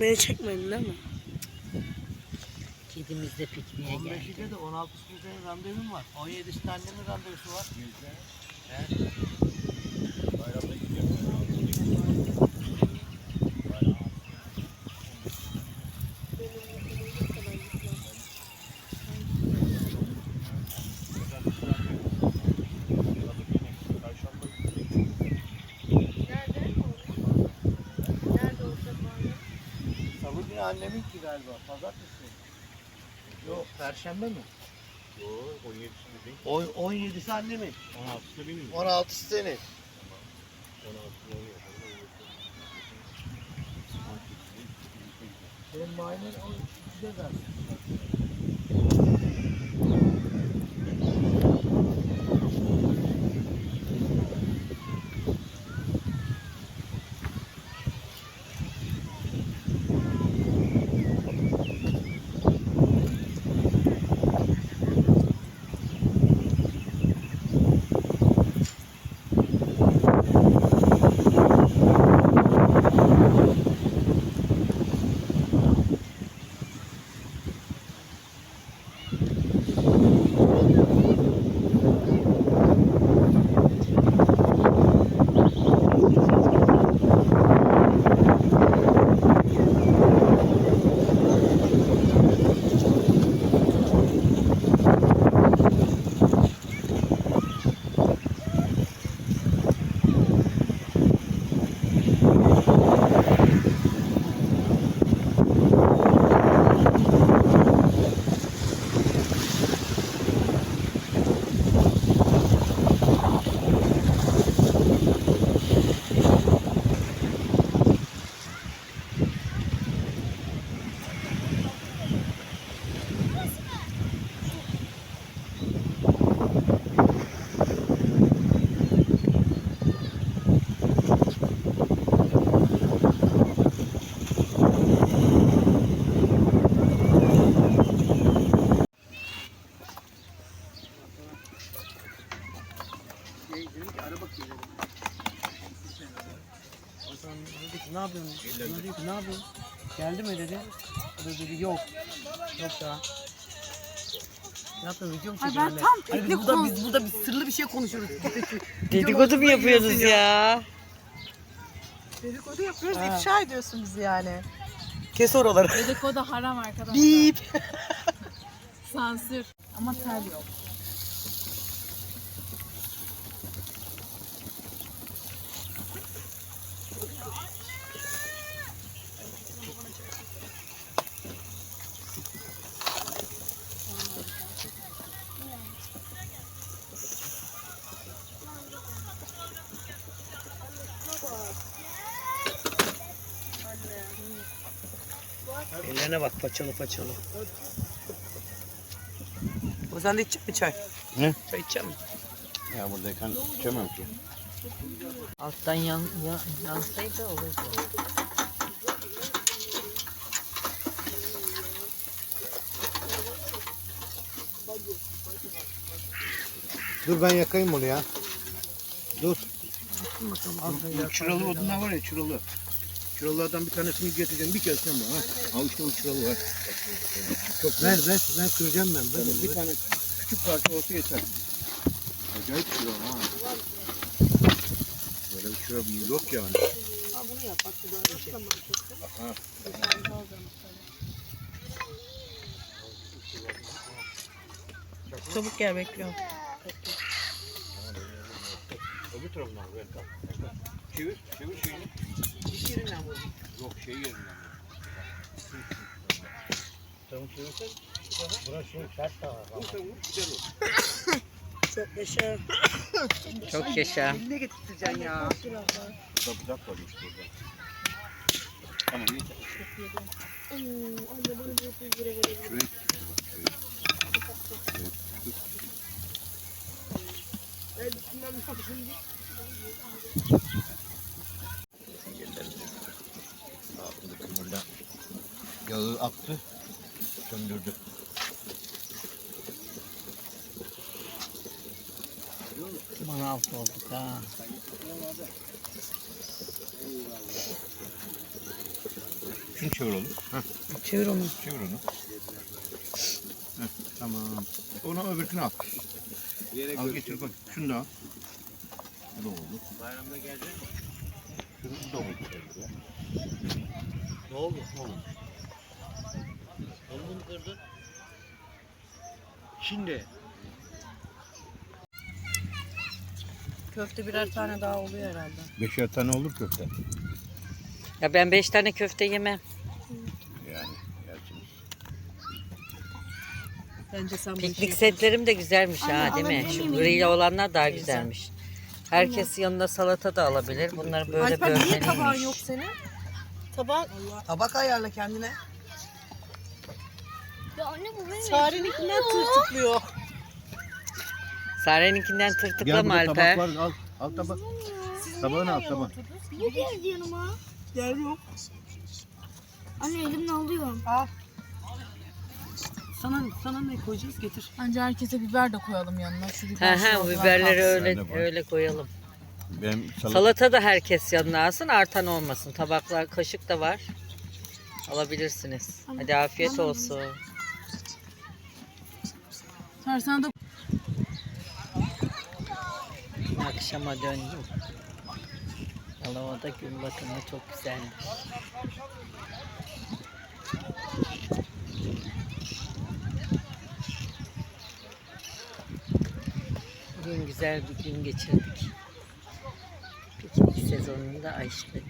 Beni çekmedin değil mi? Kedimiz de pikniğe geldi. 15'inde de 16'sında randevum var. 17'sinde annemin randevusu var. Günü annemin ki galiba. Pazartesi. Yok, perşembe mi? Yok 17'sinde değil. O, 17'si annemin. 16'sında benim. 16'sı senin. 16'sında oluyor. Muayenen o size zaten. Şey, dedim ki araba geliyor. O zaman dedi ki ne yapıyorsun? Buna dedi ki ne yapıyorsun? Geldi mi dedi. O da dedi yok. Yok daha. Ne yapıyorsun? Video mu Ay çekiyorsun? ben tam Hani biz burada, konu- biz burada bir sırlı bir şey konuşuyoruz. Dedikodu mu yapıyorsunuz ya? Dedikodu yapıyoruz, Ha. ifşa ediyorsun bizi yani. Kes oraları. Dedikodu haram arkadaşlar. Bip. Sansür. Ama tel yok. Ellerine bak paçalı paçalı. O sen de içecek mi çay? Ne? Çay içecek mi? Ya buradayken içemem ki. Alttan yan, yan, yansaydı olurdu. Dur ben yakayım onu ya. Dur. Bu çıralı odunlar var ya çıralı. Çıralılardan bir tanesini getireceğim. Bir kez sen bana. Ha. Al işte o çıralı var. Çok ver ver. Ben kıracağım ben. ben bir tane küçük parça olsa yeter. Acayip çıralı ha. Böyle bir çıralı yok yani. Çabuk gel bekliyorum. Öbür tarafından ver kal. Çevir, çevir şeyini. İş yerinden bu. Yok şey yerinden. Tamam çevirsen. Burası şey sert daha. Vur sen vur. Güzel olur. Çok yaşa. Çok yaşa. Eline getireceksin ya. Burada bucak varmış burada. Tamam iyi. Şurayı Altında kımırda yağı aktı. Söndürdü. Alt olduk ha. Şunu çevir oğlum. Heh, Çevir onu. çevir onu. Heh, tamam. Onu öbürkünü al. Al getir bak. Şunu da al. Bu da oldu. Bayramda gelecek mi? Şunu da oldu. Ne oldu? Ne oldu? Onu mu kırdın? Şimdi. Köfte birer tane daha oluyor herhalde. Beşer tane olur köfte. Ya ben beş tane köfte yemem. Yani yersiniz. Bence sen Piknik setlerim de güzelmiş ha değil mi? Şu gri olanlar daha güzelmiş. Herkes yanında salata da alabilir. Bunları böyle Alper niye tabağın bölmeliymiş. yok senin? Tabak, tabak ayarla kendine. Ya anne bu benim. Sareninkinden tırtıklıyor. Sare'ninkinden Gel tırtıklama burada Alper. tabak var. Al, al tabak. Tabağını al tabak. Niye geldi yanıma? Yer yok. Anne elimle alıyorum. Sana, sana ne koyacağız getir. Bence herkese biber de koyalım yanına. Şu He biber he salatalar biberleri kalsın. öyle öyle koyalım. Ben salat Salata da herkes yanına alsın artan olmasın. Tabaklar kaşık da var. Alabilirsiniz. Hadi afiyet olsun. Sersen de Akşama döndüm. Yalova'da gün batımı çok güzelmiş. Bugün güzel bir gün geçirdik. Piknik sezonunu da açtık.